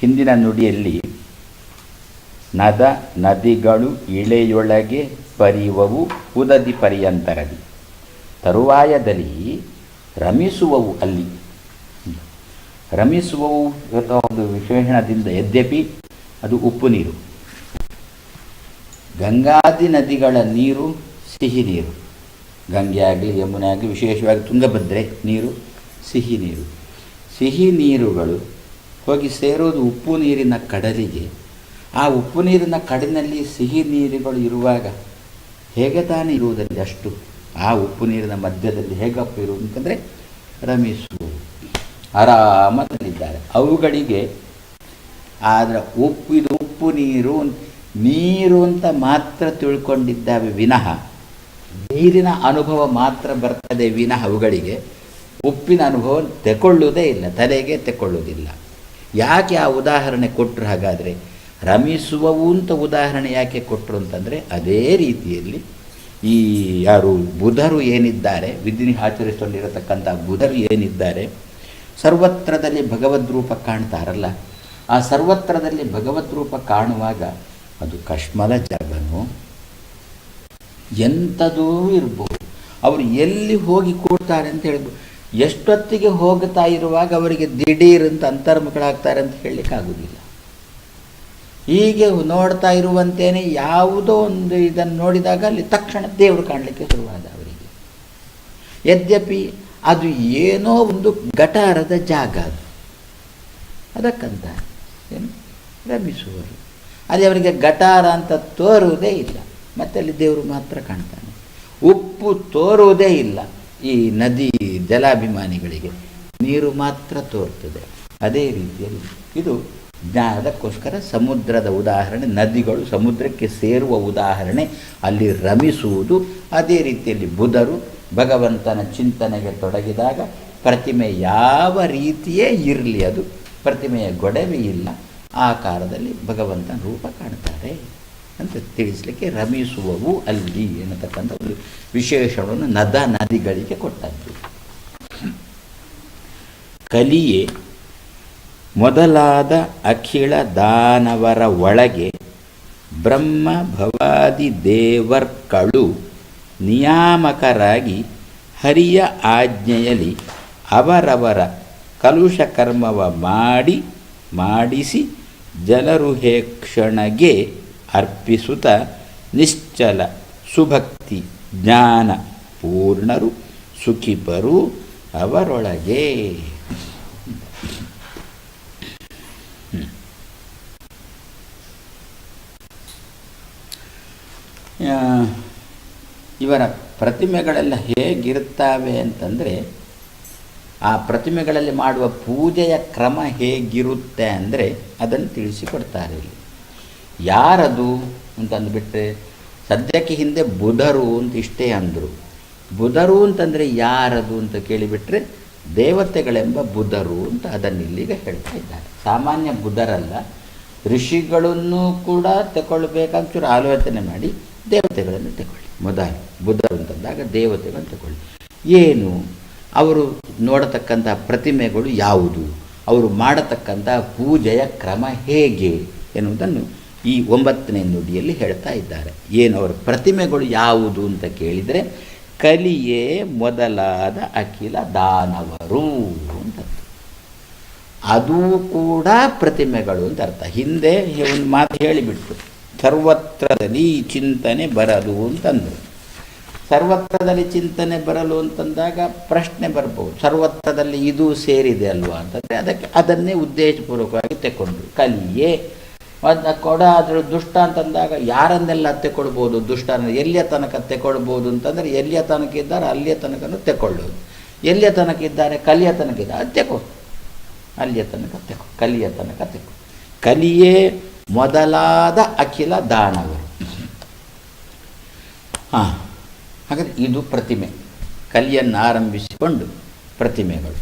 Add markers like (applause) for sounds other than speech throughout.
ಹಿಂದಿನ ನುಡಿಯಲ್ಲಿ, ನದ ನದಿಗಳು ಇಳೆಯೊಳಗೆ ಪರಿಯುವವು ಉದದಿ ಪರ್ಯಂತರದಿ. ತರುವಾಯದಲ್ಲಿ ರಮಿಸುವವು ಅಲ್ಲಿ. ರಮಿಸುವವು ಒಂದು ವಿಶೇಷಣದಿಂದ ಯದ್ಯಪಿ ಅದು ಉಪ್ಪು ನೀರು. ಗಂಗಾದಿ ನದಿಗಳ ನೀರು ಸಿಹಿ ನೀರು. ಗಂಗೆ ಆಗಲಿ ಯಮುನೆ ಆಗಲಿ ವಿಶೇಷವಾಗಿ ತುಂಗಭದ್ರೆ ನೀರು ಸಿಹಿ ನೀರು. ಸಿಹಿ ನೀರುಗಳು ಹೋಗಿ ಸೇರೋದು ಉಪ್ಪು ನೀರಿನ ಕಡಲಿಗೆ. ಆ ಉಪ್ಪು ನೀರಿನ ಕಡಲಿನಲ್ಲಿ ಸಿಹಿ ನೀರುಗಳು ಇರುವಾಗ ಹೇಗೆ ತಾನೇ ಇರುವುದರಲ್ಲಿ ಅಷ್ಟು? ಆ ಉಪ್ಪು ನೀರಿನ ಮಧ್ಯದಲ್ಲಿ ಹೇಗಪ್ಪ ಇರುವುದು ಅಂತಂದರೆ ರಮಿಸು ಆರಾಮದಲ್ಲಿದ್ದಾರೆ. ಅವುಗಳಿಗೆ ಆದರೆ ಉಪ್ಪು ಇದು ಉಪ್ಪು ನೀರು ನೀರು ಅಂತ ಮಾತ್ರ ತಿಳ್ಕೊಂಡಿದ್ದಾವೆ ವಿನಃ. ನೀರಿನ ಅನುಭವ ಮಾತ್ರ ಬರ್ತದೆ ವಿನಃ ಅವುಗಳಿಗೆ. ಉಪ್ಪಿನ ಅನುಭವ ತೆಕೊಳ್ಳುವುದೇ ಇಲ್ಲ, ತಲೆಗೆ ತೆಕೊಳ್ಳುವುದಿಲ್ಲ. ಯಾಕೆ ಆ ಉದಾಹರಣೆ ಕೊಟ್ಟರು ಹಾಗಾದರೆ? ರಮಿಸುವವು ಅಂತ ಉದಾಹರಣೆ ಯಾಕೆ ಕೊಟ್ಟರು ಅಂತಂದರೆ, ಅದೇ ರೀತಿಯಲ್ಲಿ ಈ ಯಾರು ಬುಧರು ಏನಿದ್ದಾರೆ ವಿಧಿನಿ ಆಚರಿಸಿಕೊಂಡಿರತಕ್ಕಂಥ ಬುಧರು ಏನಿದ್ದಾರೆ, ಸರ್ವತ್ರದಲ್ಲಿ ಭಗವದ್ ರೂಪ ಕಾಣ್ತಾರಲ್ಲ, ಆ ಸರ್ವತ್ರದಲ್ಲಿ ಭಗವದ್ ರೂಪ ಕಾಣುವಾಗ ಅದು ಕಶ್ಮಲ ಜಗನು ಎಂಥದೂ ಇರ್ಬೋದು. ಅವರು ಎಲ್ಲಿ ಹೋಗಿ ಕೂಡ್ತಾರೆ ಅಂತ ಹೇಳ್ಬೋದು ಎಷ್ಟೊತ್ತಿಗೆ ಹೋಗ್ತಾ ಇರುವಾಗ ಅವರಿಗೆ ದಿಢೀರ್ ಅಂತ ಅಂತರ್ಮುಖಳಾಗ್ತಾರೆ ಅಂತ ಹೇಳಲಿಕ್ಕಾಗೋದಿಲ್ಲ ಹೀಗೆ ನೋಡ್ತಾ ಇರುವಂತೇನೆ ಯಾವುದೋ ಒಂದು ಇದನ್ನು ನೋಡಿದಾಗ ಅಲ್ಲಿ ತಕ್ಷಣ ದೇವರು ಕಾಣಲಿಕ್ಕೆ ಶುರುವಾದ ಅವರಿಗೆ. ಯದ್ಯಪಿ ಅದು ಏನೋ ಒಂದು ಗಟಾರದ ಜಾಗ ಅದು. ಅದಕ್ಕಂತ ಏನು? ರಮಿಸುವರು. ಅಲ್ಲಿ ಅವರಿಗೆ ಗಟಾರ ಅಂತ ತೋರುವುದೇ ಇಲ್ಲ. ಮತ್ತೆ ಅಲ್ಲಿ ದೇವರು ಮಾತ್ರ ಕಾಣ್ತಾನೆ. ಉಪ್ಪು ತೋರುವುದೇ ಇಲ್ಲ. ಈ ನದಿ ಜಲಾಭಿಮಾನಿಗಳಿಗೆ ನೀರು ಮಾತ್ರ ತೋರ್ತದೆ. ಅದೇ ರೀತಿಯಲ್ಲಿ ಇದು ಜ್ಞಾನದಕ್ಕೋಸ್ಕರ ಸಮುದ್ರದ ಉದಾಹರಣೆ, ನದಿಗಳು ಸಮುದ್ರಕ್ಕೆ ಸೇರುವ ಉದಾಹರಣೆ, ಅಲ್ಲಿ ರಮಿಸುವುದು. ಅದೇ ರೀತಿಯಲ್ಲಿ ಬುಧರು ಭಗವಂತನ ಚಿಂತನೆಗೆ ತೊಡಗಿದಾಗ ಪ್ರತಿಮೆ ಯಾವ ರೀತಿಯೇ ಇರಲಿ ಅದು ಪ್ರತಿಮೆಯ ಗೊಡವೆ ಇಲ್ಲ. ಆಕಾರದಲ್ಲಿ ಭಗವಂತನ ರೂಪ ಕಾಣ್ತಾರೆ. ಅಂತ ತಿಳಿಸಲಿಕ್ಕೆ ರಮಿಸುವವು ಅಲ್ಲಿ ಎನ್ನತಕ್ಕಂಥ ಒಂದು ವಿಶೇಷವನ್ನು ನದ ನದಿಗಳಿಗೆ ಕೊಟ್ಟದ್ದು. ಕಲಿಯೆ ಮೊದಲಾದ ಅಖಿಳ ದಾನವರ ಒಳಗೆ ಬ್ರಹ್ಮ ಭವಾದಿ ದೇವರ್ಕಳು ನಿಯಾಮಕರಾಗಿ ಹರಿಯ ಆಜ್ಞೆಯಲ್ಲಿ ಅವರವರ ಕಲುಷ ಕರ್ಮವ ಮಾಡಿ, ಮಾಡಿಸಿ ಜನರು ಕ್ಷಣಗೆ ಅರ್ಪಿಸುತ್ತ ನಿಶ್ಚಲ ಸುಭಕ್ತಿ ಜ್ಞಾನ ಪೂರ್ಣರು ಸುಖಿಪರು ಅವರೊಳಗೆ. ಇವರ ಪ್ರತಿಮೆಗಳೆಲ್ಲ ಹೇಗಿರುತ್ತವೆ ಅಂತಂದರೆ ಆ ಪ್ರತಿಮೆಗಳಲ್ಲಿ ಮಾಡುವ ಪೂಜೆಯ ಕ್ರಮ ಹೇಗಿರುತ್ತೆ ಅಂದರೆ ಅದನ್ನು ತಿಳಿಸಿಕೊಡ್ತಾರೆ ಇಲ್ಲಿ. ಯಾರದು ಅಂತಂದುಬಿಟ್ರೆ, ಸದ್ಯಕ್ಕೆ ಹಿಂದೆ ಬುಧರು ಅಂತ ಇಷ್ಟೇ ಅಂದರು. ಬುಧರು ಅಂತಂದರೆ ಯಾರದು ಅಂತ ಕೇಳಿಬಿಟ್ರೆ, ದೇವತೆಗಳೆಂಬ ಬುಧರು ಅಂತ ಅದನ್ನು ಇಲ್ಲಿಗೆ ಹೇಳ್ತಾ ಇದ್ದಾರೆ. ಸಾಮಾನ್ಯ ಬುಧರಲ್ಲ, ಋಷಿಗಳನ್ನು ಕೂಡ ತಗೊಳ್ಬೇಕಂಚೂರು ಆಲೋಚನೆ ಮಾಡಿ ದೇವತೆಗಳನ್ನು ತಗೊಳ್ಳಿ. ಮೊದಲು ಬುಧರು ಅಂತಂದಾಗ ದೇವತೆಗಳನ್ನು ತಗೊಳ್ಳಿ. ಏನು? ಅವರು ನೋಡತಕ್ಕಂಥ ಪ್ರತಿಮೆಗಳು ಯಾವುದು? ಅವರು ಮಾಡತಕ್ಕಂಥ ಪೂಜೆಯ ಕ್ರಮ ಹೇಗೆ ಎನ್ನುವುದನ್ನು ಈ ಒಂಬತ್ತನೇ ನುಡಿಯಲ್ಲಿ ಹೇಳ್ತಾ ಇದ್ದಾರೆ. ಏನು ಅವರ ಪ್ರತಿಮೆಗಳು ಯಾವುದು ಅಂತ ಕೇಳಿದರೆ, ಕಲಿಯೇ ಮೊದಲಾದ ಅಖಿಲ ದಾನವರು ಅಂತ ಅದೂ ಕೂಡ ಪ್ರತಿಮೆಗಳು ಅಂತ ಅರ್ಥ. ಹಿಂದೆ ಒಂದು ಮಾತು ಹೇಳಿಬಿಟ್ಟು ಸರ್ವತ್ರದಲ್ಲಿ ಚಿಂತನೆ ಬರದು ಅಂತಂದರು. ಸರ್ವತ್ರದಲ್ಲಿ ಚಿಂತನೆ ಬರಲು ಅಂತಂದಾಗ ಪ್ರಶ್ನೆ ಬರ್ಬೋದು. ಸರ್ವತ್ರದಲ್ಲಿ ಇದು ಸೇರಿದೆ ಅಲ್ವಾ ಅಂತಂದರೆ ಅದಕ್ಕೆ ಅದನ್ನೇ ಉದ್ದೇಶಪೂರ್ವಕವಾಗಿ ತಗೊಂಡ್ರು ಕಲಿಯೇ ಮತ್ತು ಕೊಡ ಆದರೂ ದುಷ್ಟ ಅಂತಂದಾಗ ಯಾರನ್ನೆಲ್ಲ ತೆಕ್ಕೊಳ್ಬೋದು ದುಷ್ಟ ಎಲ್ಲಿಯ ತನಕ ತೆಕ್ಕೊಳ್ಬೋದು ಅಂತಂದರೆ ಎಲ್ಲಿಯ ತನಕ ಇದ್ದಾರೆ, ಅಲ್ಲಿಯ ತನಕನೂ ತೆಕ್ಕೊಳ್ಳೋದು ಎಲ್ಲಿಯ ತನಕ ಇದ್ದಾರೆ, ಕಲಿಯ ತನಕ ಇದ್ದಾರೆ, ಅದು ತೆಕೋ. ಅಲ್ಲಿಯ ತನಕ ತೆಕೋ, ಕಲಿಯ ತನಕ ತೆಕೋ. ಕಲಿಯೇ ಮೊದಲಾದ ಅಖಿಲ ದಾನವರು ಹಾಂ, ಹಾಗಾದರೆ ಇದು ಪ್ರತಿಮೆ. ಕಲಿಯನ್ನು ಆರಂಭಿಸಿಕೊಂಡು ಪ್ರತಿಮೆಗಳು.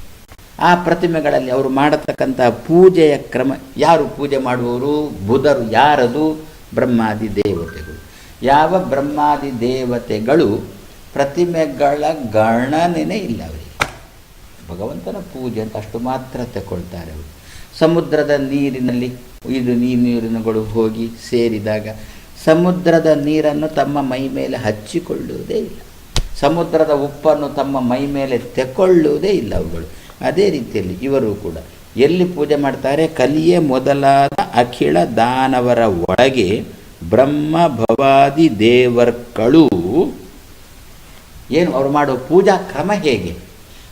ಆ ಪ್ರತಿಮೆಗಳಲ್ಲಿ ಅವರು ಮಾಡತಕ್ಕಂಥ ಪೂಜೆಯ ಕ್ರಮ ಯಾರು ಪೂಜೆ ಮಾಡುವವರು? ಬುಧರು ಯಾರದು? ಬ್ರಹ್ಮಾದಿ ದೇವತೆಗಳು. ಯಾವ ಬ್ರಹ್ಮಾದಿ ದೇವತೆಗಳು ಪ್ರತಿಮೆಗಳ ಗಣನೆನೇ ಇಲ್ಲ ಅವರಿಗೆ. ಭಗವಂತನ ಪೂಜೆ ಅಂತ ಅಷ್ಟು ಮಾತ್ರ ತಗೊಳ್ತಾರೆ ಅವರು. ಸಮುದ್ರದ ನೀರಿನಲ್ಲಿ ಇದು ನೀರಿನಗಳು ಹೋಗಿ ಸೇರಿದಾಗ ಸಮುದ್ರದ ನೀರನ್ನು ತಮ್ಮ ಮೈ ಮೇಲೆ ಹಚ್ಚಿಕೊಳ್ಳುವುದೇ ಇಲ್ಲ. ಸಮುದ್ರದ ಉಪ್ಪನ್ನು ತಮ್ಮ ಮೈ ಮೇಲೆ ತೆಕ್ಕೊಳ್ಳುವುದೇ ಇಲ್ಲ ಅವುಗಳು. ಅದೇ ರೀತಿಯಲ್ಲಿ ಇವರು ಕೂಡ ಎಲ್ಲಿ ಪೂಜೆ ಮಾಡ್ತಾರೆ? ಕಲಿಯೇ ಮೊದಲಾದ ಅಖಿಳ ದಾನವರ ಒಳಗೆ ಬ್ರಹ್ಮ ಭವಾದಿ ದೇವರ್ಗಳು ಏನು ಅವರು ಮಾಡೋ ಪೂಜಾ ಕ್ರಮ ಹೇಗೆ?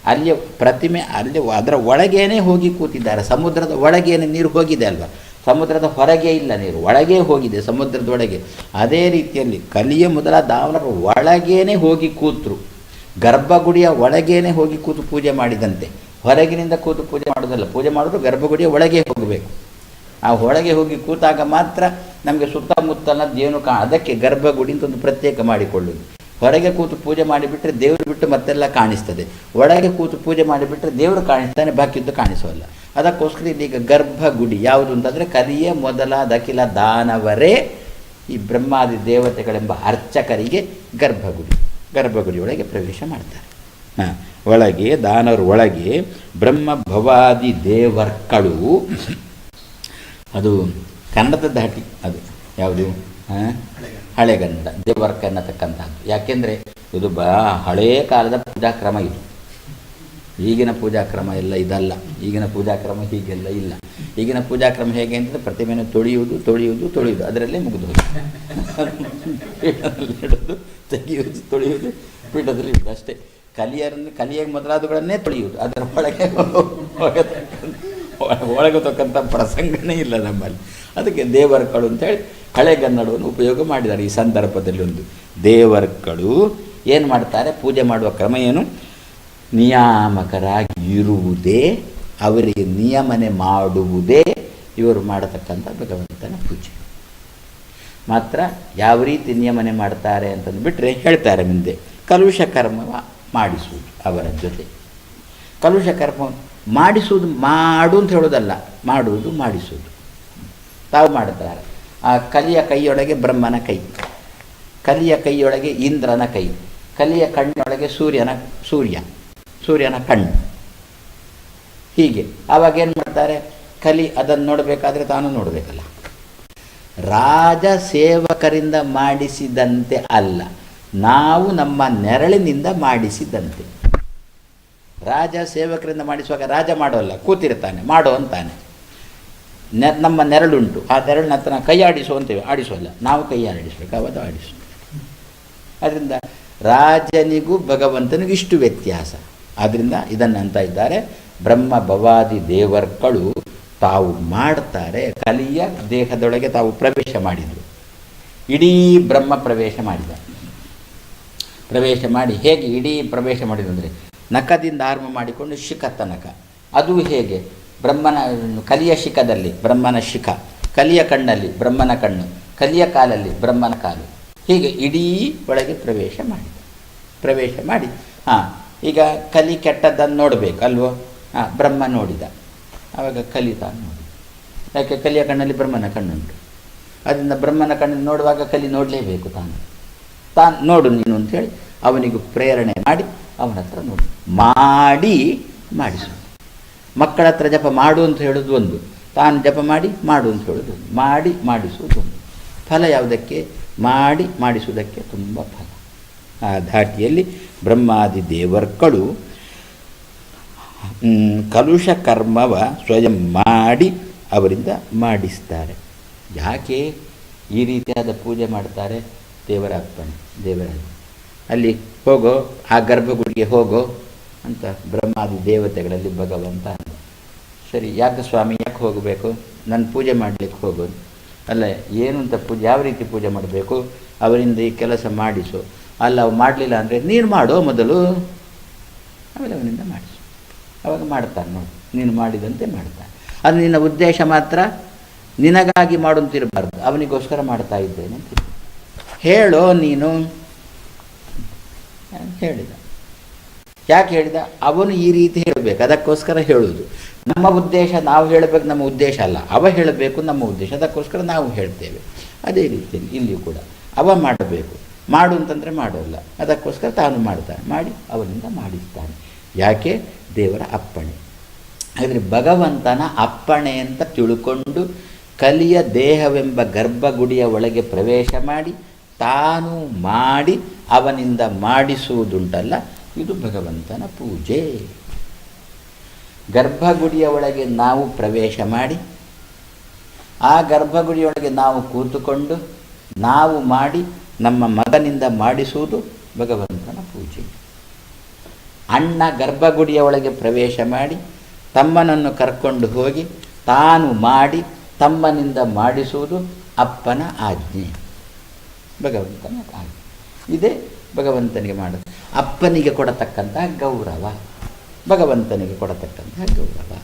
ಅಲ್ಲಿ ಪ್ರತಿಮೆ ಅಲ್ಲಿ ಅದರ ಒಳಗೇನೆ ಹೋಗಿ ಕೂತಿದ್ದಾರೆ. ಸಮುದ್ರದ ಒಳಗೇನೆ ನೀರು ಹೋಗಿದೆ ಅಲ್ವಾ? ಸಮುದ್ರದ ಹೊರಗೆ ಇಲ್ಲ ನೀರು, ಒಳಗೆ ಹೋಗಿದೆ ಸಮುದ್ರದ ಒಳಗೆ. ಅದೇ ರೀತಿಯಲ್ಲಿ ಕಲಿಯ ಮೊದಲ ದಾವನರ ಒಳಗೇನೆ ಹೋಗಿ ಕೂತರು. ಗರ್ಭಗುಡಿಯ ಒಳಗೇನೆ ಹೋಗಿ ಕೂತು ಪೂಜೆ ಮಾಡಿದಂತೆ. ಹೊರಗಿನಿಂದ ಕೂತು ಪೂಜೆ ಮಾಡೋದಲ್ಲ ಪೂಜೆ ಮಾಡೋದು ಗರ್ಭಗುಡಿಯ ಒಳಗೆ ಹೋಗಬೇಕು. ಆ ಒಳಗೆ ಹೋಗಿ ಕೂತಾಗ ಮಾತ್ರ ನಮಗೆ ಸುತ್ತಮುತ್ತಲದ್ದು ಏನು ಕಾ, ಅದಕ್ಕೆ ಗರ್ಭಗುಡಿ ಅಂತ ಒಂದು ಪ್ರತ್ಯೇಕ ಮಾಡಿಕೊಳ್ಳುವುದು. ಹೊರಗೆ ಕೂತು ಪೂಜೆ ಮಾಡಿಬಿಟ್ರೆ ದೇವರು ಬಿಟ್ಟು ಮತ್ತೆಲ್ಲ ಕಾಣಿಸ್ತದೆ. ಒಳಗೆ ಕೂತು ಪೂಜೆ ಮಾಡಿಬಿಟ್ರೆ ದೇವರು ಕಾಣಿಸ್ತಾನೆ, ಬಾಕಿದ್ದು ಕಾಣಿಸೋಲ್ಲ. ಅದಕ್ಕೋಸ್ಕರ ಇದೀಗ ಗರ್ಭಗುಡಿ ಯಾವುದು ಅಂತಂದರೆ ಕರಿಯೇ ಮೊದಲಾದ ಅಖಿಲ ದಾನವರೇ ಈ ಬ್ರಹ್ಮಾದಿ ದೇವತೆಗಳೆಂಬ ಅರ್ಚಕರಿಗೆ ಗರ್ಭಗುಡಿ, ಗರ್ಭಗುಡಿಯೊಳಗೆ ಪ್ರವೇಶ ಮಾಡ್ತಾರೆ. ಒಳಗೆ, ದಾನರು ಒಳಗೆ, ಬ್ರಹ್ಮ ಭವಾದಿ ದೇವರ್ಕಳು. ಅದು ಕನ್ನಡದ ಧಾಟಿ ಅದು ಯಾವುದು? ಹಳೆಗನ್ನಡ ದೇವರ್ಕ ಅನ್ನತಕ್ಕಂಥದ್ದು ಯಾಕೆಂದರೆ ಇದು ಬಾ ಹಳೆಯ ಕಾಲದ ಪೂಜಾ ಕ್ರಮ ಇದು. ಈಗಿನ ಪೂಜಾ ಕ್ರಮ ಎಲ್ಲ ಇದಲ್ಲ. ಈಗಿನ ಪೂಜಾ ಕ್ರಮ ಹೀಗೆಲ್ಲ ಇಲ್ಲ. ಈಗಿನ ಪೂಜಾ ಕ್ರಮ ಹೇಗೆ ಅಂತಂದರೆ ಪ್ರತಿಮೆಯನ್ನು ತೊಳೆಯುವುದು ತೊಳೆಯುವುದು ತೊಳೆಯುವುದು. ಅದರಲ್ಲೇ ಮುಗಿದು (laughs) ಪೀಠದಲ್ಲಿ ಇಡೋದು, ತೆಗೆಯುವುದು, ತೊಳೆಯುವುದು, ಪೀಠದಲ್ಲಿ ಇಡೋದು ಅಷ್ಟೇ. ಕಲಿಯರನ್ನು ಕಲಿಯ ಮೊದಲಾದವುಗಳನ್ನೇ ತೊಳೆಯುವುದು. ಅದರ ಒಳಗೆ ಒಳಗೆ ಒಳಗತಕ್ಕಂಥ ಪ್ರಸಂಗನೇ ಇಲ್ಲ ನಮ್ಮಲ್ಲಿ. ಅದಕ್ಕೆ ದೇವರ್ಕಳು ಅಂತೇಳಿ ಕಳೆಗನ್ನಡವನ್ನು ಉಪಯೋಗ ಮಾಡಿದ್ದಾರೆ ಈ ಸಂದರ್ಭದಲ್ಲಿ ಒಂದು. ದೇವರ್ಕಳು ಏನು ಮಾಡ್ತಾರೆ? ಪೂಜೆ ಮಾಡುವ ಕ್ರಮ ಏನು? ನಿಯಾಮಕರಾಗಿ ಇರುವುದೇ ಅವರಿಗೆ ನಿಯಮನೆ ಮಾಡುವುದೇ ಇವರು ಮಾಡತಕ್ಕಂಥ ಭಗವಂತನ ಪೂಜೆ. ಮಾತ್ರ ಯಾವ ರೀತಿ ನಿಯಮನೆ ಮಾಡ್ತಾರೆ ಅಂತಂದು ಬಿಟ್ಟರೆ ಹೇಳ್ತಾರೆ ಮುಂದೆ. ಕಲುಷ ಕರ್ಮ ಮಾಡಿಸುವುದು ಅವರ ಜೊತೆ. ಕಲುಷ ಕರ್ಮ ಮಾಡಿಸುವುದು ಮಾಡು ಅಂತ ಹೇಳೋದಲ್ಲ ಮಾಡುವುದು ಮಾಡಿಸುವುದು. ತಾವು ಮಾಡುತ್ತಾರೆ ಆ ಕಲಿಯ ಕೈಯೊಳಗೆ ಬ್ರಹ್ಮನ ಕೈ, ಕಲಿಯ ಕೈಯೊಳಗೆ ಇಂದ್ರನ ಕೈ, ಕಲಿಯ ಕಣ್ಣೊಳಗೆ ಸೂರ್ಯನ, ಸೂರ್ಯ, ಸೂರ್ಯನ ಕಣ್ಣು. ಹೀಗೆ. ಆವಾಗ ಏನು ಮಾಡ್ತಾರೆ? ಕಲಿ ಅದನ್ನು ನೋಡಬೇಕಾದ್ರೆ ತಾನು ನೋಡಬೇಕಲ್ಲ. ರಾಜ ಸೇವಕರಿಂದ ಮಾಡಿಸಿದಂತೆ ಅಲ್ಲ. ನಾವು ನಮ್ಮ ನೆರಳಿನಿಂದ ಮಾಡಿಸಿದಂತೆ. ರಾಜ ಸೇವಕರಿಂದ ಮಾಡಿಸುವಾಗ ರಾಜ ಮಾಡೋಲ್ಲ, ಕೂತಿರ್ತಾನೆ, ಮಾಡೋ ಅಂತಾನೆ. ನೆ, ನಮ್ಮ ನೆರಳುಂಟು, ಆ ನೆರಳಿನ ಹತ್ರ ಕೈ ಆಡಿಸು ಅಂತೇವೆ ಆಡಿಸೋಲ್ಲ ನಾವು ಕೈ ಆಡಿಸ್ಬೇಕು, ಅವತ್ತು ಆಡಿಸು. ಅದರಿಂದ ರಾಜನಿಗೂ ಭಗವಂತನಿಗೂ ಇಷ್ಟು ವ್ಯತ್ಯಾಸ. ಆದ್ದರಿಂದ ಇದನ್ನು ಅಂತ ಇದ್ದಾರೆ, ಬ್ರಹ್ಮ ಭವಾದಿ ದೇವರ್ಗಳು ತಾವು ಮಾಡ್ತಾರೆ, ಕಲಿಯ ದೇಹದೊಳಗೆ ತಾವು ಪ್ರವೇಶ ಮಾಡಿದರು. ಇಡೀ ಬ್ರಹ್ಮ ಪ್ರವೇಶ ಮಾಡಿದ ಪ್ರವೇಶ ಮಾಡಿ ಹೇಗೆ ಇಡೀ ಪ್ರವೇಶ ಮಾಡಿದಂದರೆ ನಖದಿಂದ ಆರಂಭ ಮಾಡಿಕೊಂಡು ಶಿಖ ತನಕ. ಅದು ಹೇಗೆ? ಬ್ರಹ್ಮನ, ಕಲಿಯ ಶಿಖದಲ್ಲಿ, ಬ್ರಹ್ಮನ ಶಿಖ. ಕಲಿಯ ಕಣ್ಣಲ್ಲಿ, ಬ್ರಹ್ಮನ ಕಣ್ಣು. ಕಲಿಯ ಕಾಲಲ್ಲಿ, ಬ್ರಹ್ಮನ ಕಾಲು. ಹೀಗೆ ಇಡೀ ಒಳಗೆ ಪ್ರವೇಶ ಮಾಡಿ. ಪ್ರವೇಶ ಮಾಡಿ. ಹಾಂ, ಈಗ ಕಲಿ ಕೆಟ್ಟದ್ದನ್ನು ನೋಡಬೇಕು ಅಲ್ವೋ? ಹಾಂ, ಬ್ರಹ್ಮ ನೋಡಿದ. ಆವಾಗ ಕಲಿ ತಾನು ನೋಡಿ ಯಾಕೆ? ಕಲಿಯ ಕಣ್ಣಲ್ಲಿ ಬ್ರಹ್ಮನ ಕಣ್ಣುಂಟು. ಅದರಿಂದ ಬ್ರಹ್ಮನ ಕಣ್ಣು ನೋಡುವಾಗ ಕಲಿ ನೋಡಲೇಬೇಕು ತಾನು. ತಾನು ನೋಡು ನೀನು ಅಂತೇಳಿ ಅವನಿಗೂ ಪ್ರೇರಣೆ ಮಾಡಿ ಅವನ ಹತ್ರ ನೋಡು. ಮಾಡಿ ಮಾಡಿಸು ಮಕ್ಕಳ ಹತ್ರ ಜಪ ಮಾಡು ಅಂತ ಹೇಳೋದು ಒಂದು. ತಾನು ಜಪ ಮಾಡಿ ಮಾಡು ಅಂತ ಹೇಳೋದು ಮಾಡಿ ಮಾಡಿಸುವುದು ಒಂದು. ಫಲ ಯಾವುದಕ್ಕೆ? ಮಾಡಿ ಮಾಡಿಸುವುದಕ್ಕೆ ತುಂಬ ಫಲ. ಆ ಧಾಟಿಯಲ್ಲಿ ಬ್ರಹ್ಮಾದಿ ದೇವರ್ಗಳು ಮ್, ಕಲುಷ ಕರ್ಮವ ಸ್ವಯಂ ಮಾಡಿ ಅವರಿಂದ ಮಾಡಿಸ್ತಾರೆ. ಯಾಕೆ ಈ ರೀತಿಯಾದ ಪೂಜೆ ಮಾಡ್ತಾರೆ? ದೇವರ ದೇವರಾಗಿ ದೇವರ. ಅಲ್ಲಿ ಹೋಗೋ, ಆ ಗರ್ಭಗುಡಿಗೆ ಹೋಗೋ ಅಂತ ಬ್ರಹ್ಮಾದಿ ದೇವತೆಗಳಲ್ಲಿ ಭಗವಂತ ಅಂದ. ಸರಿ, ಯಾಕೆ ಸ್ವಾಮಿ, ಯಾಕೆ ಹೋಗಬೇಕು? ನನ್ನ ಪೂಜೆ ಮಾಡಲಿಕ್ಕೆ ಹೋಗೋದು ಅಲ್ಲ, ಏನು ಅಂತ ಪೂಜೆ, ಯಾವ ರೀತಿ ಪೂಜೆ ಮಾಡಬೇಕು? ಅವರಿಂದ ಈ ಕೆಲಸ ಮಾಡಿಸು. ಅಲ್ಲ, ಅವು ಮಾಡಲಿಲ್ಲ ಅಂದರೆ ನೀನು ಮಾಡೋ ಮೊದಲು. ಆಮೇಲೆ ಅವನಿಂದ ಮಾಡಿಸು. ಅವಾಗ ಮಾಡ್ತಾನೆ ನೋಡಿ, ನೀನು ಮಾಡಿದಂತೆ ಮಾಡ್ತಾನೆ. ಅದು ನಿನ್ನ ಉದ್ದೇಶ ಮಾತ್ರ. ನಿನಗಾಗಿ ಮಾಡುವಂತಿರಬಾರ್ದು. ಅವನಿಗೋಸ್ಕರ ಮಾಡ್ತಾ ಇದ್ದೇನೆ ಅಂತ. ಹೇಳೋ ನೀನು. ಹೇಳಿದ. ಯಾಕೆ ಹೇಳಿದ? ಅವನು ಈ ರೀತಿ ಹೇಳಬೇಕು. ಅದಕ್ಕೋಸ್ಕರ ಹೇಳುವುದು. ನಮ್ಮ ಉದ್ದೇಶ ನಾವು ಹೇಳಬೇಕು, ನಮ್ಮ ಉದ್ದೇಶ ಅಲ್ಲ. ಅವ ಹೇಳಬೇಕು, ನಮ್ಮ ಉದ್ದೇಶ. ಅದಕ್ಕೋಸ್ಕರ ನಾವು ಹೇಳ್ತೇವೆ. ಅದೇ ರೀತಿಯಲ್ಲಿ ಇಲ್ಲಿಯೂ ಕೂಡ. ಅವ ಮಾಡಬೇಕು. ಮಾಡು ಅಂತಂದರೆ ಮಾಡೋಲ್ಲ. ಅದಕ್ಕೋಸ್ಕರ ತಾನು ಮಾಡ್ತಾನೆ. ಮಾಡಿ ಅವನಿಂದ ಮಾಡಿಸ್ತಾನೆ. ಯಾಕೆ? ದೇವರ ಅಪ್ಪಣೆ. ಆದರೆ ಭಗವಂತನ ಅಪ್ಪಣೆ ಅಂತ ತಿಳ್ಕೊಂಡು ಕಲಿಯ ದೇಹವೆಂಬ ಗರ್ಭಗುಡಿಯ ಒಳಗೆ ಪ್ರವೇಶ ಮಾಡಿ ತಾನು ಮಾಡಿ ಅವನಿಂದ ಮಾಡಿಸುವುದುಂಟಲ್ಲ, ಇದು ಭಗವಂತನ ಪೂಜೆ. ಗರ್ಭಗುಡಿಯ ಒಳಗೆ ನಾವು ಪ್ರವೇಶ ಮಾಡಿ, ಆ ಗರ್ಭಗುಡಿಯೊಳಗೆ ನಾವು ಕೂತುಕೊಂಡು ನಾವು ಮಾಡಿ ನಮ್ಮ ಮಗನಿಂದ ಮಾಡಿಸುವುದು ಭಗವಂತನ ಪೂಜೆ. ಅಣ್ಣ ಗರ್ಭಗುಡಿಯ ಒಳಗೆ ಪ್ರವೇಶ ಮಾಡಿ, ತಮ್ಮನನ್ನು ಕರ್ಕೊಂಡು ಹೋಗಿ ತಾನು ಮಾಡಿ, ತಮ್ಮನಿಂದ ಮಾಡಿಸುವುದು ಅಪ್ಪನ ಆಜ್ಞೆ. ಭಗವಂತನ ಕಾಲ. ಇದೇ ಭಗವಂತನಿಗೆ ಮಾಡೋದು. ಅಪ್ಪನಿಗೆ ಕೊಡತಕ್ಕಂತಹ ಗೌರವ. ಭಗವಂತನಿಗೆ ಕೊಡತಕ್ಕಂತಹ ಗೌರವ.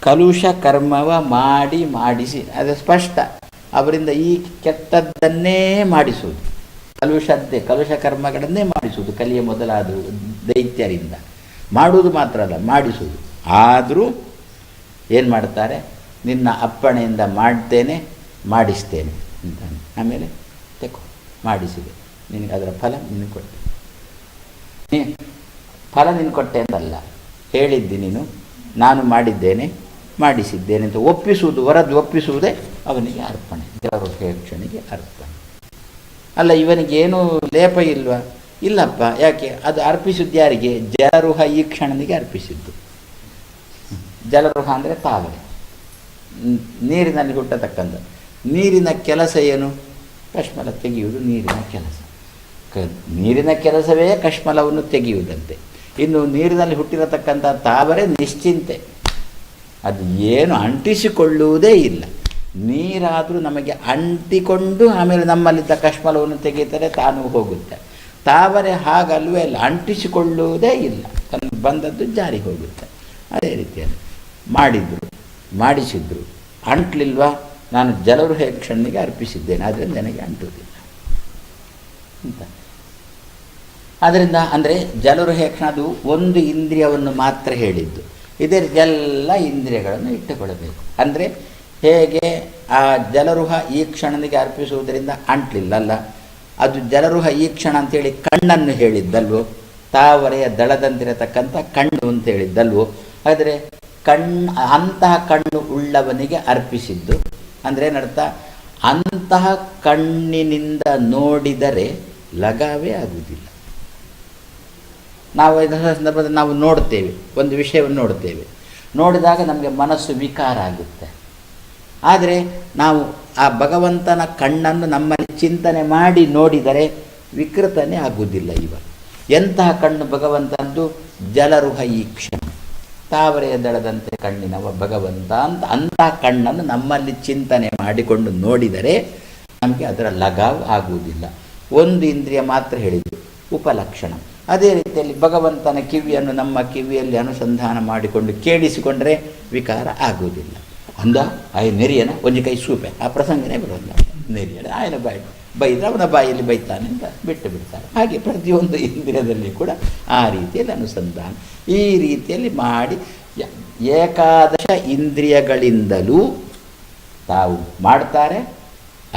ಕಲುಷ ಕರ್ಮವ ಮಾಡಿ ಮಾಡಿಸಿ. ಅದು ಸ್ಪಷ್ಟ. ಅವರಿಂದ ಈ ಕೆಟ್ಟದ್ದನ್ನೇ ಮಾಡಿಸುವುದು. ಕಲುಷದ್ದೇ, ಕಲುಷ ಕರ್ಮಗಳನ್ನೇ ಮಾಡಿಸುವುದು. ಕಲಿಯ ಮೊದಲಾದ ದೈತ್ಯರಿಂದ. ಮಾಡುವುದು ಮಾತ್ರ ಅಲ್ಲ, ಮಾಡಿಸುವುದು. ಆದರೂ ಏನು ಮಾಡ್ತಾರೆ? ನಿನ್ನ ಅಪ್ಪಣೆಯಿಂದ ಮಾಡ್ತೇನೆ. ಮಾಡಿಸ್ತೇನೆ ಅಂತಾನೆ ಆಮೇಲೆ ತೆಕ್ಕೊ, ಮಾಡಿಸಿದೆ. ನಿನಗೆ ಅದರ ಫಲ ನಿನಗೆ ಕೊಟ್ಟೆ ನೀ ಫಲ ನಿನಗೆ ಕೊಟ್ಟೆ ಅಂತಲ್ಲ, ಹೇಳಿದ್ದಿ ನೀನು, ನಾನು ಮಾಡಿದ್ದೇನೆ, ಮಾಡಿಸಿದ್ದೇನೆ ಅಂತ ಒಪ್ಪಿಸುವುದು, ವರದ್ದು ಒಪ್ಪಿಸುವುದೇ ಅವನಿಗೆ ಅರ್ಪಣೆ ದೇವರ ಪ್ರೇಕ್ಷಣಿಗೆ ಅರ್ಪಣೆ. ಅಲ್ಲ ಇವನಿಗೇನು ಲೇಪ ಇಲ್ವಾ? ಇಲ್ಲಪ್ಪ, ಯಾಕೆ? ಅದು ಅರ್ಪಿಸಿದ್ದು ಯಾರಿಗೆ? ಜಲರುಹ ಈ ಕ್ಷಣನಿಗೆ ಅರ್ಪಿಸಿದ್ದು. ಜಲರುಹ ಅಂದರೆ ತಾವರೆ ನೀರಿನಲ್ಲಿ ಹುಟ್ಟತಕ್ಕಂಥ. ನೀರಿನ ಕೆಲಸ ಏನು? ಕಶ್ಮಲ ತೆಗೆಯುವುದು ನೀರಿನ ಕೆಲಸ. ಕ ನೀರಿನ ಕೆಲಸವೇ ಕಶ್ಮಲವನ್ನು ತೆಗೆಯುವುದಂತೆ. ಇನ್ನು ನೀರಿನಲ್ಲಿ ಹುಟ್ಟಿರತಕ್ಕಂಥ ತಾವರೆ ನಿಶ್ಚಿಂತೆ. ಅದು ಏನು ಅಂಟಿಸಿಕೊಳ್ಳುವುದೇ ಇಲ್ಲ. ನೀರಾದರೂ ನಮಗೆ ಅಂಟಿಕೊಂಡು ಆಮೇಲೆ ನಮ್ಮಲ್ಲಿದ್ದ ಕಶ್ಮಲವನ್ನು ತೆಗೆಯುತ್ತಾರೆ ತಾನು ಹೋಗುತ್ತೆ. ತಾವರೆ ಹಾಗಲ್ವೇ ಇಲ್ಲ ಅಂಟಿಸಿಕೊಳ್ಳುವುದೇ ಇಲ್ಲ. ತನಗೆ ಬಂದದ್ದು ಜಾರಿ ಹೋಗುತ್ತೆ. ಅದೇ ರೀತಿಯಲ್ಲಿ ಮಾಡಿದ್ರು, ಮಾಡಿಸಿದ್ರು. ಅಂಟ್ಲಿಲ್ವಾ? ನಾನು ಜಲವೃಹ ಕ್ಷಣಿಗೆ ಅರ್ಪಿಸಿದ್ದೇನೆ ಆದ್ದರಿಂದ ನನಗೆ ಅಂಟುವುದಿಲ್ಲ ಅಂತ. ಆದ್ದರಿಂದ ಅಂದರೆ ಜಲವೃಹ ಅದು ಒಂದು ಇಂದ್ರಿಯವನ್ನು ಮಾತ್ರ ಹೇಳಿದ್ದು. ಇದರ ಎಲ್ಲ ಇಂದ್ರಿಯಗಳನ್ನು ಇಟ್ಟುಕೊಳ್ಳಬೇಕು. ಅಂದರೆ ಹೇಗೆ ಆ ಜಲರುಹ ಈ ಕ್ಷಣನಿಗೆ ಅರ್ಪಿಸುವುದರಿಂದ ಅಂಟ್ಲಿಲ್ಲ ಅಲ್ಲ. ಅದು ಜಲರುಹ ಈ ಕ್ಷಣ ಅಂತೇಳಿ ಕಣ್ಣನ್ನು ಹೇಳಿದ್ದಲ್ವೋ? ತಾವರೆಯ ದಳದಂತಿರತಕ್ಕಂಥ ಕಣ್ಣು ಅಂತ ಹೇಳಿದ್ದಲ್ವೋ? ಆದರೆ ಕಣ್ಣು ಅಂತಹ ಕಣ್ಣು ಉಳ್ಳವನಿಗೆ ಅರ್ಪಿಸಿದ್ದು ಅಂದರೆ ಏನರ್ಥ ಅಂತಹ ಕಣ್ಣಿನಿಂದ ನೋಡಿದರೆ ಲಗಾವೇ ಆಗುವುದಿಲ್ಲ. ನಾವು ಇದರ ಸಂದರ್ಭದಲ್ಲಿ ನಾವು ನೋಡ್ತೇವೆ, ಒಂದು ವಿಷಯವನ್ನು ನೋಡ್ತೇವೆ. ನೋಡಿದಾಗ ನಮಗೆ ಮನಸ್ಸು ವಿಕಾರ ಆಗುತ್ತೆ. ಆದರೆ ನಾವು ಆ ಭಗವಂತನ ಕಣ್ಣನ್ನು ನಮ್ಮಲ್ಲಿ ಚಿಂತನೆ ಮಾಡಿ ನೋಡಿದರೆ ವಿಕೃತನೇ ಆಗುವುದಿಲ್ಲ ಇವ ಎಂತಹ ಕಣ್ಣು ಭಗವಂತನದ್ದು ಜಲರುಹ ಈ ಕ್ಷಣ ತಾವರೆಯ ದಳದಂತೆ ಕಣ್ಣಿನವ ಭಗವಂತ ಅಂತ ಅಂತಹ ಕಣ್ಣನ್ನು ನಮ್ಮಲ್ಲಿ ಚಿಂತನೆ ಮಾಡಿಕೊಂಡು ನೋಡಿದರೆ ನಮಗೆ ಅದರ ಲಗಾವ್ ಆಗುವುದಿಲ್ಲ. ಒಂದು ಇಂದ್ರಿಯ ಮಾತ್ರ ಹೇಳಿದ್ದು, ಉಪಲಕ್ಷಣ. ಅದೇ ರೀತಿಯಲ್ಲಿ ಭಗವಂತನ ಕಿವಿಯನ್ನು ನಮ್ಮ ಕಿವಿಯಲ್ಲಿ ಅನುಸಂಧಾನ ಮಾಡಿಕೊಂಡು ಕೇಳಿಸಿಕೊಂಡರೆ ವಿಕಾರ ಆಗುವುದಿಲ್ಲ. ಅಂದ, ಆಯ ನೆರಿಯನ ಒಂದು ಕೈ ಸೂಪೆ. ಆ ಪ್ರಸಂಗನೇ ಬರೋದಿಲ್ಲ ನೆರಿಯನ, ಆಯನ ಬಾಯಿ. ಬೈದ್ರೆ ಅವನ ಬಾಯಲ್ಲಿ ಬೈತಾನೆ ಅಂತ ಬಿಟ್ಟು ಬಿಡ್ತಾರೆ. ಹಾಗೆ ಪ್ರತಿಯೊಂದು ಇಂದ್ರಿಯದಲ್ಲಿ ಕೂಡ ಆ ರೀತಿಯಲ್ಲಿ ಅನುಸಂಧಾನ, ಈ ರೀತಿಯಲ್ಲಿ ಮಾಡಿ ಏಕಾದಶ ಇಂದ್ರಿಯಗಳಿಂದಲೂ ತಾವು ಮಾಡ್ತಾರೆ,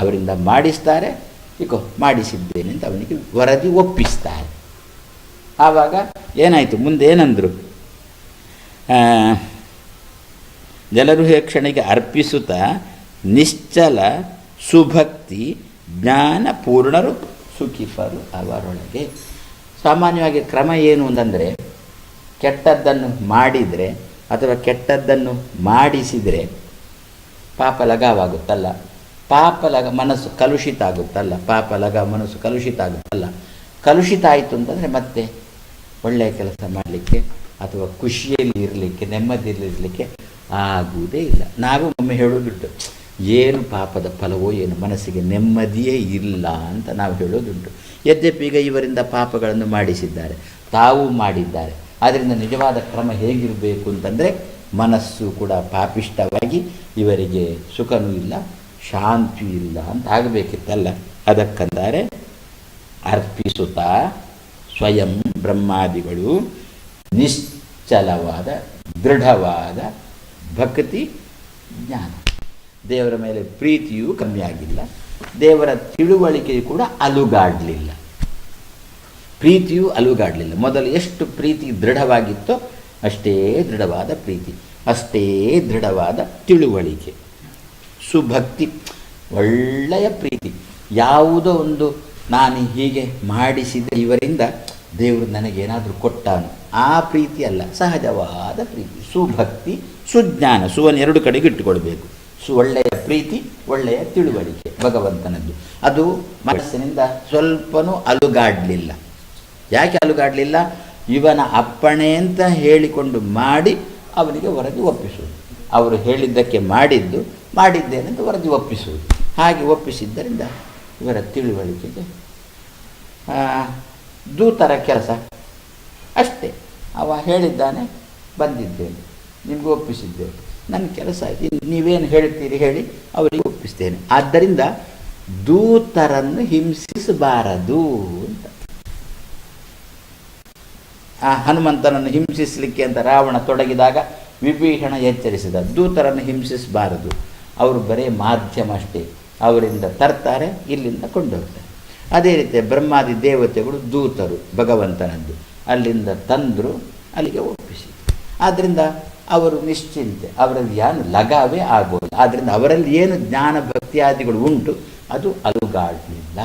ಅವರಿಂದ ಮಾಡಿಸ್ತಾರೆ, ಇಕೋ, ಮಾಡಿಸಿದ್ದೇನೆ ಅಂತ ಅವನಿಗೆ ವರದಿ ಒಪ್ಪಿಸ್ತಾರೆ. ಆವಾಗ ಏನಾಯಿತು? ಮುಂದೆ ಏನಂದರು? ಜಲರುಹೇಕ್ಷಣೆಗೆ ಅರ್ಪಿಸುತ್ತಾ ನಿಶ್ಚಲ ಸುಭಕ್ತಿ ಜ್ಞಾನ ಪೂರ್ಣರು ಸುಖಿಪರು ಅವರೊಳಗೆ. ಸಾಮಾನ್ಯವಾಗಿ ಕ್ರಮ ಏನು ಅಂತಂದರೆ, ಕೆಟ್ಟದ್ದನ್ನು ಮಾಡಿದರೆ ಅಥವಾ ಕೆಟ್ಟದ್ದನ್ನು ಮಾಡಿಸಿದರೆ ಪಾಪ ಲಗಾವಾಗುತ್ತಲ್ಲ. ಪಾಪ ಲಗ ಮನಸ್ಸು ಕಲುಷಿತ ಆಗುತ್ತಲ್ಲ. ಪಾಪ ಲಗ ಮನಸ್ಸು ಕಲುಷಿತ ಆಗುತ್ತಲ್ಲ. ಕಲುಷಿತ ಆಯಿತು ಅಂತಂದರೆ ಮತ್ತೆ ಒಳ್ಳೆಯ ಕೆಲಸ ಮಾಡಲಿಕ್ಕೆ ಅಥವಾ ಖುಷಿಯಲ್ಲಿ ಇರಲಿಕ್ಕೆ ನೆಮ್ಮದಿಯಲ್ಲಿರಲಿಕ್ಕೆ ಆಗುವುದೇ ಇಲ್ಲ. ನಾವು ಒಮ್ಮೆ ಹೇಳೋದುಂಟು ಏನು ಪಾಪದ ಫಲವೋ ಏನು ಮನಸ್ಸಿಗೆ ನೆಮ್ಮದಿಯೇ ಇಲ್ಲ ಅಂತ ನಾವು ಹೇಳೋದುಂಟು. ಈಗ ಇವರಿಂದ ಪಾಪಗಳನ್ನು ಮಾಡಿಸಿದ್ದಾರೆ, ತಾವು ಮಾಡಿದ್ದಾರೆ. ಆದ್ದರಿಂದ ನಿಜವಾದ ಕ್ರಮ ಹೇಗಿರಬೇಕು ಅಂತಂದರೆ ಮನಸ್ಸು ಕೂಡ ಪಾಪಿಷ್ಟವಾಗಿ ಇವರಿಗೆ ಸುಖನೂ ಇಲ್ಲ ಶಾಂತಿ ಇಲ್ಲ ಅಂತ ಆಗಬೇಕಿತ್ತಲ್ಲ ಅದಕ್ಕಂದರೆ ಅರ್ಪಿಸುತ್ತಾ ಸ್ವಯಂ ಬ್ರಹ್ಮಾದಿಗಳು ನಿಶ್ಚಲವಾದ ದೃಢವಾದ ಭಕ್ತಿ ಜ್ಞಾನ. ದೇವರ ಮೇಲೆ ಪ್ರೀತಿಯೂ ಕಮ್ಮಿಯಾಗಿಲ್ಲ ದೇವರ ತಿಳುವಳಿಕೆಯು ಕೂಡ ಅಲುಗಾಡಲಿಲ್ಲ. ಪ್ರೀತಿಯೂ ಅಲುಗಾಡಲಿಲ್ಲ. ಮೊದಲು ಎಷ್ಟು ಪ್ರೀತಿ ದೃಢವಾಗಿತ್ತೋ ಅಷ್ಟೇ ದೃಢವಾದ ಪ್ರೀತಿ, ಅಷ್ಟೇ ದೃಢವಾದ ತಿಳುವಳಿಕೆ. ಸುಭಕ್ತಿ, ಒಳ್ಳೆಯ ಪ್ರೀತಿ. ಯಾವುದೋ ಒಂದು ನಾನು ಹೀಗೆ ಮಾಡಿಸಿದ ಇವರಿಂದ ದೇವರು ನನಗೇನಾದರೂ ಕೊಟ್ಟಾನು. ಆ ಪ್ರೀತಿ ಅಲ್ಲ, ಸಹಜವಾದ ಪ್ರೀತಿ. ಸುಭಕ್ತಿ, ಸುಜ್ಞಾನ ಸುವನ್ ಎರಡು ಕಡೆಗೆ ಇಟ್ಟುಕೊಳ್ಬೇಕು. ಒಳ್ಳೆಯ ಪ್ರೀತಿ, ಒಳ್ಳೆಯ ತಿಳುವಳಿಕೆ ಭಗವಂತನದ್ದು. ಅದು ಮನಸ್ಸಿನಿಂದ ಸ್ವಲ್ಪನೂ ಅಲುಗಾಡಲಿಲ್ಲ. ಯಾಕೆ ಅಲುಗಾಡಲಿಲ್ಲ? ಇವನ ಅಪ್ಪಣೆ ಅಂತ ಹೇಳಿಕೊಂಡು ಮಾಡಿ ಅವನಿಗೆ ವರದಿ ಒಪ್ಪಿಸುವುದು. ಅವರು ಹೇಳಿದ್ದಕ್ಕೆ ಮಾಡಿದ್ದು ಮಾಡಿದ್ದೇನೆಂದು ವರದಿ ಒಪ್ಪಿಸುವುದು. ಹಾಗೆ ಒಪ್ಪಿಸಿದ್ದರಿಂದ ಇವರ ತಿಳುವಳಿಕೆಗೆ ದೂತರ ಕೆಲಸ. ಅಷ್ಟೇ. ಅವ ಹೇಳಿದ್ದಾನೆ, ಬಂದಿದ್ದೇನೆ. ನಿಮಗೂ ಒಪ್ಪಿಸಿದ್ದೇನೆ. ನನ್ನ ಕೆಲಸ ನೀವೇನು ಹೇಳ್ತೀರಿ ಹೇಳಿ ಅವರಿಗೆ ಒಪ್ಪಿಸ್ತೇನೆ. ಆದ್ದರಿಂದ ದೂತರನ್ನು ಹಿಂಸಿಸಬಾರದು ಅಂತ. ಆ ಹನುಮಂತನನ್ನು ಹಿಂಸಿಸಲಿಕ್ಕೆ ಅಂತ ರಾವಣ ತೊಡಗಿದಾಗ ವಿಭೀಷಣ ಎಚ್ಚರಿಸಿದ. ದೂತರನ್ನು ಹಿಂಸಿಸಬಾರದು. ಅವರು ಬರೇ ಮಾಧ್ಯಮ ಅಷ್ಟೇ. ಅವರಿಂದ ತರ್ತಾರೆ, ಇಲ್ಲಿಂದ ಕೊಂಡೋಗ್ತಾರೆ. ಅದೇ ರೀತಿ ಬ್ರಹ್ಮಾದಿ ದೇವತೆಗಳು ದೂತರು ಭಗವಂತನದ್ದು. ಅಲ್ಲಿಂದ ತಂದರು ಅಲ್ಲಿಗೆ ಒಪ್ಪಿಸಿ. ಆದ್ದರಿಂದ ಅವರು ನಿಶ್ಚಿಂತೆ. ಅವರಲ್ಲಿ ಯಾರು ಲಗಾವೇ ಆಗೋದು ಆದ್ದರಿಂದ ಅವರಲ್ಲಿ ಏನು ಜ್ಞಾನ ಭಕ್ತಿಯಾದಿಗಳು ಉಂಟು, ಅದು ಅಲುಗಾಡಲಿಲ್ಲ.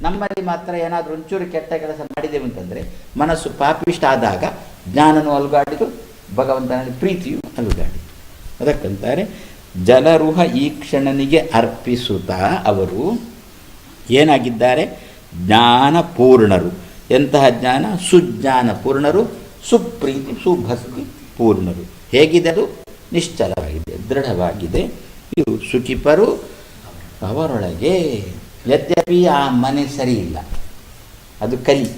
ನಮ್ಮಲ್ಲಿ ಮಾತ್ರ ಏನಾದರೂ ಒಂಚೂರು ಕೆಟ್ಟ ಕೆಲಸ ಮಾಡಿದೆವು ಅಂತಂದರೆ, ಮನಸ್ಸು ಪಾಪಿಷ್ಟ ಆದಾಗ ಜ್ಞಾನನೂ ಅಲುಗಾಡಿತು, ಭಗವಂತನಲ್ಲಿ ಪ್ರೀತಿಯು ಅಲುಗಾಡಿ ಅದಕ್ಕಂತಾರೆ, ಜನರುಹ ಈ ಕ್ಷಣನಿಗೆ ಅರ್ಪಿಸುತ್ತಾ ಅವರು ಏನಾಗಿದ್ದಾರೆ? ಜ್ಞಾನ ಪೂರ್ಣರು ಎಂತಹ ಜ್ಞಾನ? ಸುಜ್ಞಾನ ಪೂರ್ಣರು ಸುಪ್ರೀತಿ, ಸುಭಕ್ತಿ ಪೂರ್ಣರು. ಹೇಗಿದೆ ಅದು ನಿಶ್ಚಲವಾಗಿದೆ, ದೃಢವಾಗಿದೆ. ಇವು ಶುಚಿಪರು ಅವರೊಳಗೆ ಯದ್ಯಪಿ ಆ ಮನೆ ಸರಿ ಇಲ್ಲ. ಅದು ಕಲಿ.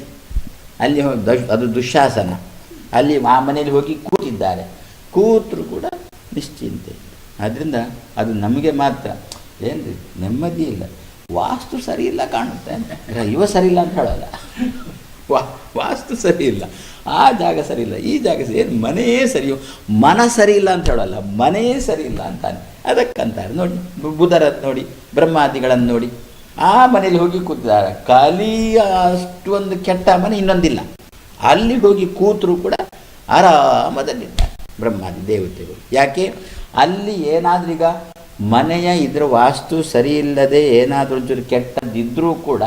ಅಲ್ಲಿ ಅದು ದುಶಾಸನ. ಅಲ್ಲಿ ಆ ಮನೆಯಲ್ಲಿ ಹೋಗಿ ಕೂತಿದ್ದಾರೆ. ಕೂತರು ಕೂಡ ನಿಶ್ಚಿಂತೆ ಆದ್ದರಿಂದ ಅದು ನಮಗೆ ಮಾತ್ರ. ಏನ್ರಿ? ನೆಮ್ಮದಿ ಇಲ್ಲ. ವಾಸ್ತು ಸರಿ ಇಲ್ಲ ಕಾಣುತ್ತೆ. ಇವ ಸರಿ ಇಲ್ಲ ಅಂತ ಹೇಳೋಲ್ಲ. ವಾ ವಾಸ್ತು ಸರಿ ಇಲ್ಲ. ಆ ಜಾಗ ಸರಿ ಇಲ್ಲ. ಈ ಜಾಗ ಸರಿ ಏನು ಮನೆಯೇ ಸರಿಯೋ ಮನ ಸರಿ ಇಲ್ಲ ಅಂತ ಹೇಳಲ್ಲ. ಮನೆಯೇ ಸರಿ ಇಲ್ಲ ಅಂತಾನೆ. ಅದಕ್ಕಂತಾರೆ ನೋಡಿ ಬುಧರದ್ದು ಬುಧರ ನೋಡಿ, ಬ್ರಹ್ಮಾದಿಗಳನ್ನು ನೋಡಿ. ಆ ಮನೆಯಲ್ಲಿ ಹೋಗಿ ಕೂತಿದ್ದಾರೆ. ಖಾಲಿಯ ಅಷ್ಟೊಂದು ಕೆಟ್ಟ ಮನೆ ಇನ್ನೊಂದಿಲ್ಲ. ಅಲ್ಲಿ ಹೋಗಿ ಕೂತರು ಕೂಡ ಆರಾಮದಲ್ಲಿದ್ದಾರೆ ಬ್ರಹ್ಮಾದಿ ದೇವತೆಗಳು. ಯಾಕೆ? ಅಲ್ಲಿ ಏನಾದ್ರೂ ಈಗ ಮನೆಯ ಇದ್ರ ವಾಸ್ತು ಸರಿ ಇಲ್ಲದೆ ಏನಾದರೂ ಒಂಚೂರು ಕೆಟ್ಟದ್ದಿದ್ದರೂ ಕೂಡ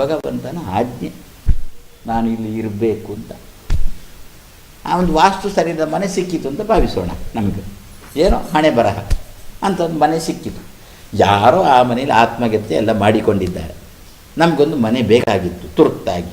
ಭಗವಂತನ ಆಜ್ಞೆ. ನಾನು ಇಲ್ಲಿ ಇರಬೇಕು ಅಂತ. ಆ ಒಂದು ವಾಸ್ತು ಸರಿಯಾದ ಮನೆ ಸಿಕ್ಕಿತು ಅಂತ ಭಾವಿಸೋಣ ನಮಗೆ. ಏನೋ ಹಣೆ ಬರಹ ಅಂತ ಒಂದು ಮನೆ ಸಿಕ್ಕಿತು. ಯಾರೋ ಆ ಮನೇಲಿ ಆತ್ಮಗತ್ಯೆ ಎಲ್ಲ ಮಾಡಿಕೊಂಡಿದ್ದಾರೆ. ನಮಗೊಂದು ಮನೆ ಬೇಕಾಗಿತ್ತು ತುರ್ತಾಗಿ.